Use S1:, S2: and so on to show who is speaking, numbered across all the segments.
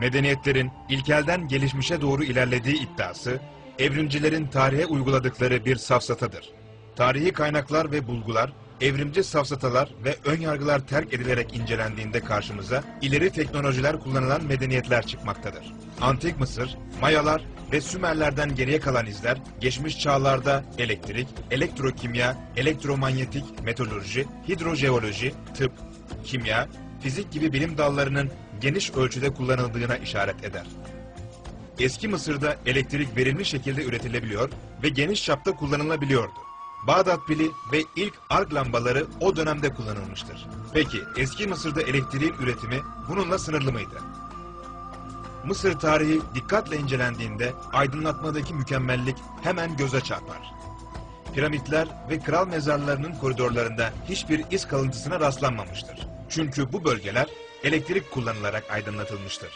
S1: Medeniyetlerin ilkelden gelişmişe doğru ilerlediği iddiası, evrimcilerin tarihe uyguladıkları bir safsatadır. Tarihi kaynaklar ve bulgular, evrimci safsatalar ve ön yargılar terk edilerek incelendiğinde karşımıza ileri teknolojiler kullanılan medeniyetler çıkmaktadır. Antik Mısır, Mayalar ve Sümerlerden geriye kalan izler, geçmiş çağlarda elektrik, elektrokimya, elektromanyetik, metalurji, hidrojeoloji, tıp, kimya, fizik gibi bilim dallarının geniş ölçüde kullanıldığına işaret eder. Eski Mısır'da elektrik verimli şekilde üretilebiliyor ve geniş çapta kullanılabiliyordu. Bağdat pili ve ilk ark lambaları o dönemde kullanılmıştır. Peki eski Mısır'da elektriğin üretimi bununla sınırlı mıydı? Mısır tarihi dikkatle incelendiğinde aydınlatmadaki mükemmellik hemen göze çarpar. Piramitler ve kral mezarlarının koridorlarında hiçbir iz kalıntısına rastlanmamıştır. Çünkü bu bölgeler elektrik kullanılarak aydınlatılmıştır.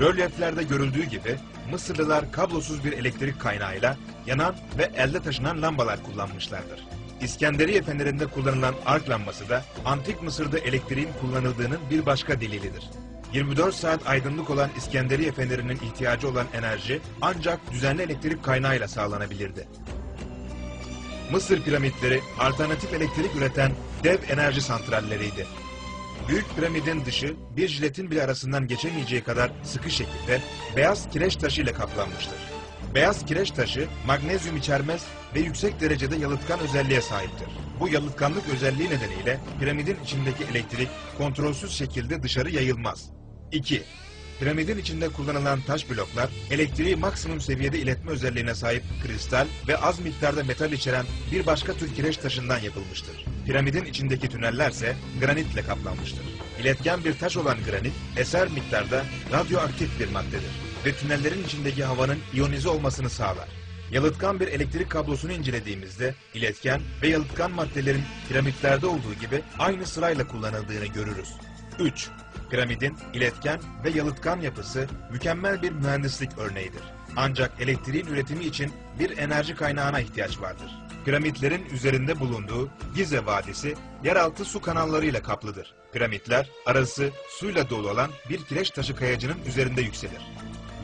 S1: Rölyeflerde görüldüğü gibi Mısırlılar kablosuz bir elektrik kaynağıyla yanan ve elde taşınan lambalar kullanmışlardır. İskenderiye fenerinde kullanılan ark lambası da antik Mısır'da elektriğin kullanıldığının bir başka delilidir. 24 saat aydınlık olan İskenderiye fenerinin ihtiyacı olan enerji ancak düzenli elektrik kaynağıyla sağlanabilirdi. Mısır piramitleri alternatif elektrik üreten dev enerji santralleriydi. Büyük piramidin dışı bir jiletin bile arasından geçemeyeceği kadar sıkı şekilde beyaz kireç taşı ile kaplanmıştır. Beyaz kireç taşı magnezyum içermez ve yüksek derecede yalıtkan özelliğe sahiptir. Bu yalıtkanlık özelliği nedeniyle piramidin içindeki elektrik kontrolsüz şekilde dışarı yayılmaz. 2. Piramidin içinde kullanılan taş bloklar elektriği maksimum seviyede iletme özelliğine sahip kristal ve az miktarda metal içeren bir başka tür kireç taşından yapılmıştır. Piramidin içindeki tünellerse granitle kaplanmıştır. İletken bir taş olan granit eser miktarda radyoaktif bir maddedir ve tünellerin içindeki havanın iyonize olmasını sağlar. Yalıtkan bir elektrik kablosunu incelediğimizde iletken ve yalıtkan maddelerin piramitlerde olduğu gibi aynı sırayla kullanıldığını görürüz. 3. Piramidin iletken ve yalıtkan yapısı mükemmel bir mühendislik örneğidir. Ancak elektriğin üretimi için bir enerji kaynağına ihtiyaç vardır. Piramitlerin üzerinde bulunduğu Gize Vadisi yeraltı su kanallarıyla kaplıdır. Piramitler arası suyla dolu olan bir kireç taşı kayacının üzerinde yükselir.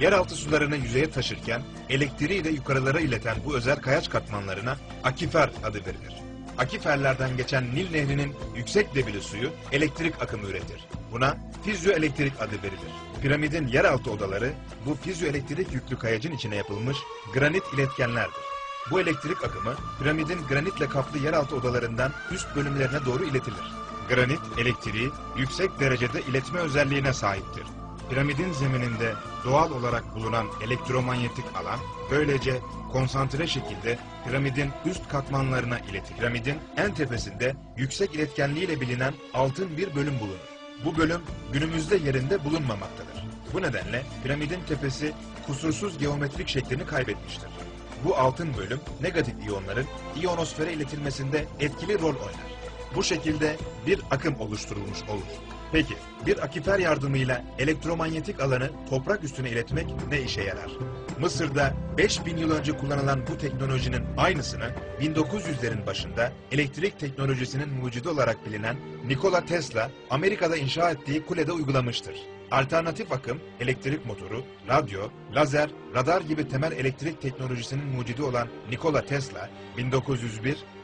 S1: Yeraltı sularını yüzeye taşırken elektriği de yukarılara ileten bu özel kayaç katmanlarına akifer adı verilir. Akiferlerden geçen Nil Nehri'nin yüksek debili suyu elektrik akımı üretir. Buna fizyoelektrik adı verilir. Piramidin yeraltı odaları bu fizyoelektrik yüklü kayacın içine yapılmış granit iletkenlerdir. Bu elektrik akımı piramidin granitle kaplı yeraltı odalarından üst bölümlerine doğru iletilir. Granit elektriği yüksek derecede iletme özelliğine sahiptir. Piramidin zemininde doğal olarak bulunan elektromanyetik alan böylece konsantre şekilde piramidin üst katmanlarına iletir. Piramidin en tepesinde yüksek iletkenliğiyle bilinen altın bir bölüm bulunur. Bu bölüm günümüzde yerinde bulunmamaktadır. Bu nedenle piramidin tepesi kusursuz geometrik şeklini kaybetmiştir. Bu altın bölüm negatif iyonların iyonosfere iletilmesinde etkili rol oynar. Bu şekilde bir akım oluşturulmuş olur. Peki bir akifer yardımıyla elektromanyetik alanı toprak üstüne iletmek ne işe yarar? Mısır'da 5000 yıl önce kullanılan bu teknolojinin aynısını 1900'lerin başında elektrik teknolojisinin mucidi olarak bilinen Nikola Tesla Amerika'da inşa ettiği kulede uygulamıştır. Alternatif akım, elektrik motoru, radyo, lazer, radar gibi temel elektrik teknolojisinin mucidi olan Nikola Tesla,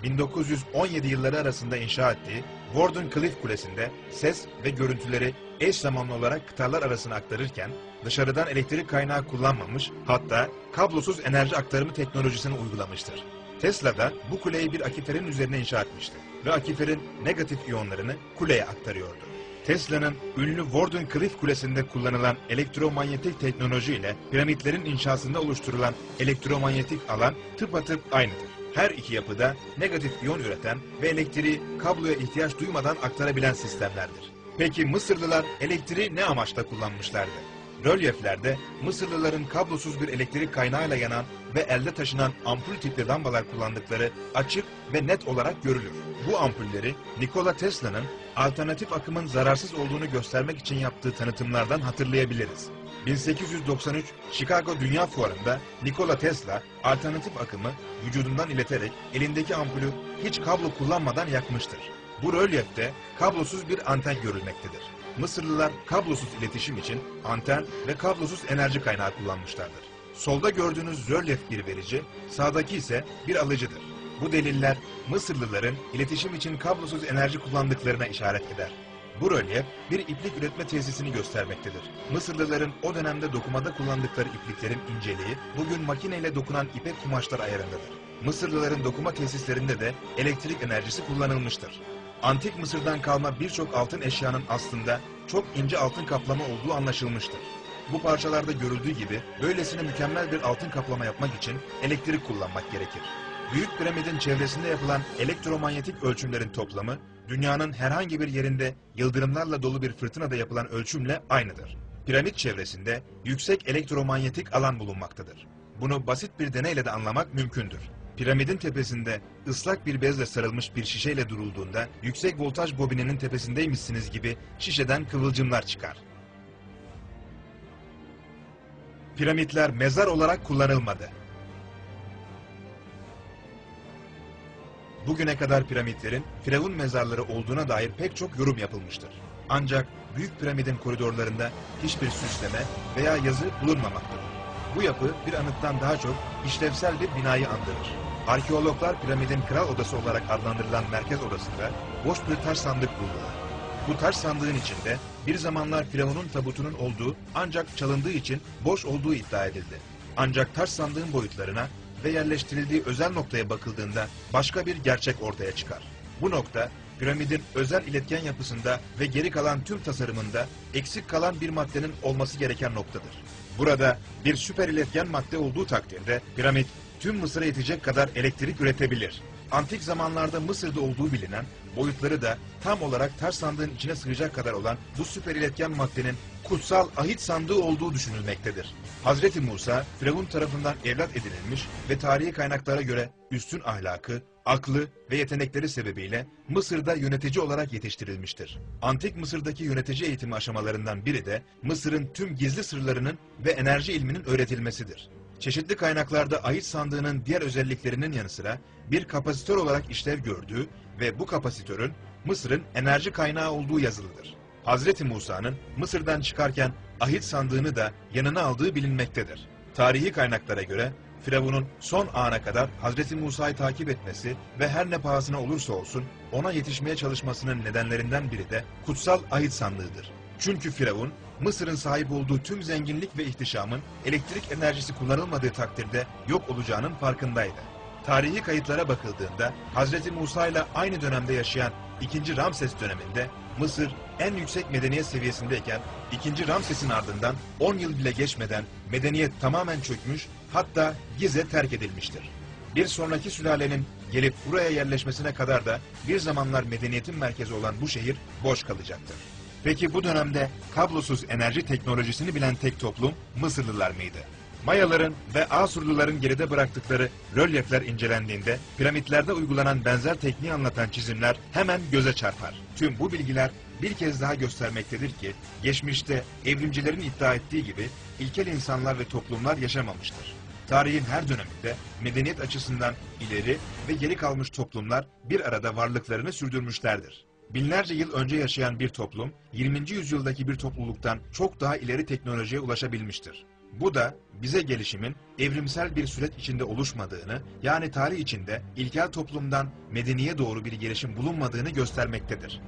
S1: 1901-1917 yılları arasında inşa ettiği Warden Cliff Kulesi'nde ses ve görüntüleri eş zamanlı olarak kıtalar arasına aktarırken dışarıdan elektrik kaynağı kullanmamış hatta kablosuz enerji aktarımı teknolojisini uygulamıştır. Tesla da bu kuleyi bir akiferin üzerine inşa etmişti ve akiferin negatif iyonlarını kuleye aktarıyordu. Tesla'nın ünlü Warden Cliff Kulesi'nde kullanılan elektromanyetik teknoloji ile piramitlerin inşasında oluşturulan elektromanyetik alan tıpatıp aynıdır. Her iki yapıda negatif iyon üreten ve elektriği kabloya ihtiyaç duymadan aktarabilen sistemlerdir. Peki Mısırlılar elektriği ne amaçla kullanmışlardı? Rölyeflerde Mısırlıların kablosuz bir elektrik kaynağıyla yanan ve elde taşınan ampul tipli lambalar kullandıkları açık ve net olarak görülür. Bu ampulleri Nikola Tesla'nın alternatif akımın zararsız olduğunu göstermek için yaptığı tanıtımlardan hatırlayabiliriz. 1893 Chicago Dünya Fuarı'nda Nikola Tesla alternatif akımı vücudundan ileterek elindeki ampulü hiç kablo kullanmadan yakmıştır. Bu rölyefte kablosuz bir anten görülmektedir. Mısırlılar kablosuz iletişim için anten ve kablosuz enerji kaynağı kullanmışlardır. Solda gördüğünüz rölyef bir verici, sağdaki ise bir alıcıdır. Bu deliller Mısırlıların iletişim için kablosuz enerji kullandıklarına işaret eder. Bu rölyef bir iplik üretme tesisini göstermektedir. Mısırlıların o dönemde dokumada kullandıkları ipliklerin inceliği bugün makineyle dokunan ipek kumaşlar ayarındadır. Mısırlıların dokuma tesislerinde de elektrik enerjisi kullanılmıştır. Antik Mısır'dan kalma birçok altın eşyanın aslında çok ince altın kaplama olduğu anlaşılmıştır. Bu parçalarda görüldüğü gibi böylesine mükemmel bir altın kaplama yapmak için elektrik kullanmak gerekir. Büyük piramidin çevresinde yapılan elektromanyetik ölçümlerin toplamı, dünyanın herhangi bir yerinde yıldırımlarla dolu bir fırtınada yapılan ölçümle aynıdır. Piramit çevresinde yüksek elektromanyetik alan bulunmaktadır. Bunu basit bir deneyle de anlamak mümkündür. Piramidin tepesinde ıslak bir bezle sarılmış bir şişeyle durulduğunda yüksek voltaj bobininin tepesindeymişsiniz gibi şişeden kıvılcımlar çıkar. Piramitler mezar olarak kullanılmadı. Bugüne kadar piramitlerin firavun mezarları olduğuna dair pek çok yorum yapılmıştır. Ancak Büyük Piramidin koridorlarında hiçbir süsleme veya yazı bulunmamaktadır. Bu yapı bir anıttan daha çok işlevsel bir binayı andırır. Arkeologlar piramidin kral odası olarak adlandırılan merkez odasında boş bir taş sandık buldular. Bu taş sandığın içinde bir zamanlar Firavun'un tabutunun olduğu ancak çalındığı için boş olduğu iddia edildi. Ancak taş sandığın boyutlarına ve yerleştirildiği özel noktaya bakıldığında başka bir gerçek ortaya çıkar. Bu nokta piramidin özel iletken yapısında ve geri kalan tüm tasarımında eksik kalan bir maddenin olması gereken noktadır. Burada bir süper iletken madde olduğu takdirde piramit tüm Mısır'a yetecek kadar elektrik üretebilir. Antik zamanlarda Mısır'da olduğu bilinen, boyutları da tam olarak ters sandığın içine sığacak kadar olan bu süper iletken maddenin kutsal ahit sandığı olduğu düşünülmektedir. Hazreti Musa, Firavun tarafından evlat edinilmiş ve tarihi kaynaklara göre üstün ahlakı, aklı ve yetenekleri sebebiyle Mısır'da yönetici olarak yetiştirilmiştir. Antik Mısır'daki yönetici eğitimi aşamalarından biri de Mısır'ın tüm gizli sırlarının ve enerji ilminin öğretilmesidir. Çeşitli kaynaklarda ahit sandığının diğer özelliklerinin yanı sıra bir kapasitör olarak işlev gördüğü ve bu kapasitörün Mısır'ın enerji kaynağı olduğu yazılıdır. Hazreti Musa'nın Mısır'dan çıkarken ahit sandığını da yanına aldığı bilinmektedir. Tarihi kaynaklara göre Firavun'un son ana kadar Hazreti Musa'yı takip etmesi ve her ne pahasına olursa olsun ona yetişmeye çalışmasının nedenlerinden biri de kutsal ahit sandığıdır. Çünkü Firavun, Mısır'ın sahip olduğu tüm zenginlik ve ihtişamın elektrik enerjisi kullanılmadığı takdirde yok olacağının farkındaydı. Tarihi kayıtlara bakıldığında Hazreti Musa ile aynı dönemde yaşayan 2. Ramses döneminde Mısır en yüksek medeniyet seviyesindeyken 2. Ramses'in ardından 10 yıl bile geçmeden medeniyet tamamen çökmüş hatta Gize terk edilmiştir. Bir sonraki sülalenin gelip buraya yerleşmesine kadar da bir zamanlar medeniyetin merkezi olan bu şehir boş kalacaktır. Peki bu dönemde kablosuz enerji teknolojisini bilen tek toplum Mısırlılar mıydı? Mayaların ve Asurluların geride bıraktıkları rölyefler incelendiğinde piramitlerde uygulanan benzer tekniği anlatan çizimler hemen göze çarpar. Tüm bu bilgiler bir kez daha göstermektedir ki geçmişte evrimcilerin iddia ettiği gibi ilkel insanlar ve toplumlar yaşamamıştır. Tarihin her döneminde medeniyet açısından ileri ve geri kalmış toplumlar bir arada varlıklarını sürdürmüşlerdir. Binlerce yıl önce yaşayan bir toplum, 20. yüzyıldaki bir topluluktan çok daha ileri teknolojiye ulaşabilmiştir. Bu da bize gelişimin evrimsel bir süreç içinde oluşmadığını, yani tarih içinde ilkel toplumdan medeniye doğru bir gelişim bulunmadığını göstermektedir.